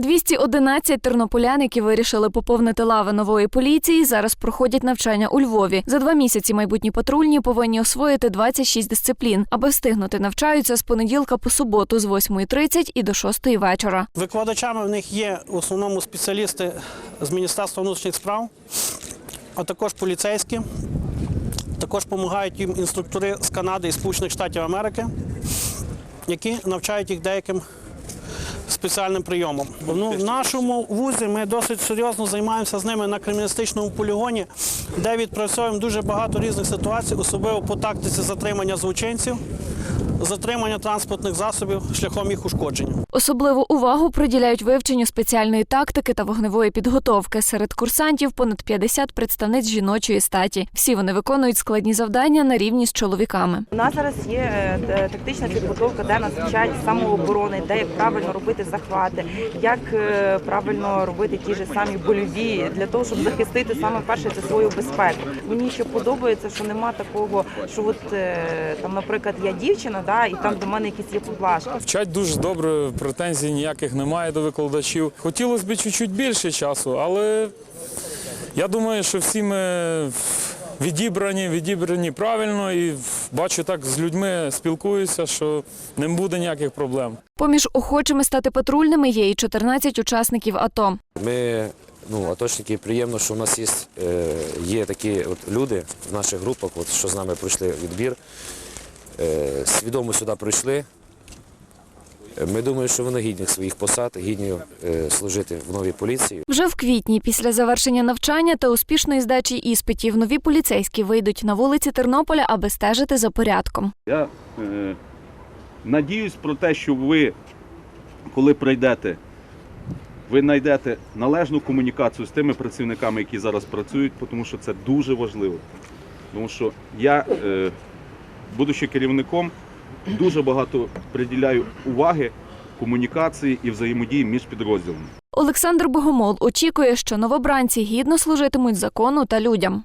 211 тернополян, які вирішили поповнити лави нової поліції, зараз проходять навчання у Львові. За два місяці майбутні патрульні повинні освоїти 26 дисциплін. Аби встигнути, навчаються з понеділка по суботу з 8.30 і до 6 вечора. Викладачами в них є в основному спеціалісти з Міністерства внутрішніх справ, а також поліцейські. Також допомагають їм інструктори з Канади і Сполучених Штатів Америки, які навчають їх деяким спеціальним прийомом. Ну, в нашому вузі ми досить серйозно займаємося з ними на криміналістичному полігоні, де відпрацьовуємо дуже багато різних ситуацій, особливо по тактиці затримання злочинців, затримання транспортних засобів шляхом їх ушкодження. Особливу увагу приділяють вивченню спеціальної тактики та вогневої підготовки. Серед курсантів понад 50 представниць жіночої статі. Всі вони виконують складні завдання на рівні з чоловіками. У нас зараз є е, тактична підготовка, де нас вчать самооборони, де як правильно робити захвати, як е, правильно робити ті ж самі больові для того, щоб захистити саме перше це свою безпеку. Мені ще подобається, що нема такого, що от е, там, наприклад, я дівчина, да, і там до мене якісь є поблажки. Вчать дуже добре, претензій ніяких немає до викладачів. Хотілося б чуть-чуть більше часу, але я думаю, що всі ми відібрані, відібрані правильно і бачу так з людьми спілкуюся, що не буде ніяких проблем. Поміж охочими стати патрульними є і 14 учасників АТО. Ми, ну, аточники, приємно, що у нас є, е, є такі от люди в наших групах, от, що з нами пройшли відбір, свідомо сюди прийшли. Е, Ми думаємо, що вони гідні своїх посад, гідні е, служити в новій поліції. Вже в квітні, після завершення навчання та успішної здачі іспитів, нові поліцейські вийдуть на вулиці Тернополя, аби стежити за порядком. Я е, надіюсь про те, що ви, коли прийдете, ви знайдете належну комунікацію з тими працівниками, які зараз працюють, тому що це дуже важливо. Тому що я, е, будучи керівником, дуже багато приділяю уваги комунікації і взаємодії між підрозділами. Олександр Богомол очікує, що новобранці гідно служитимуть закону та людям.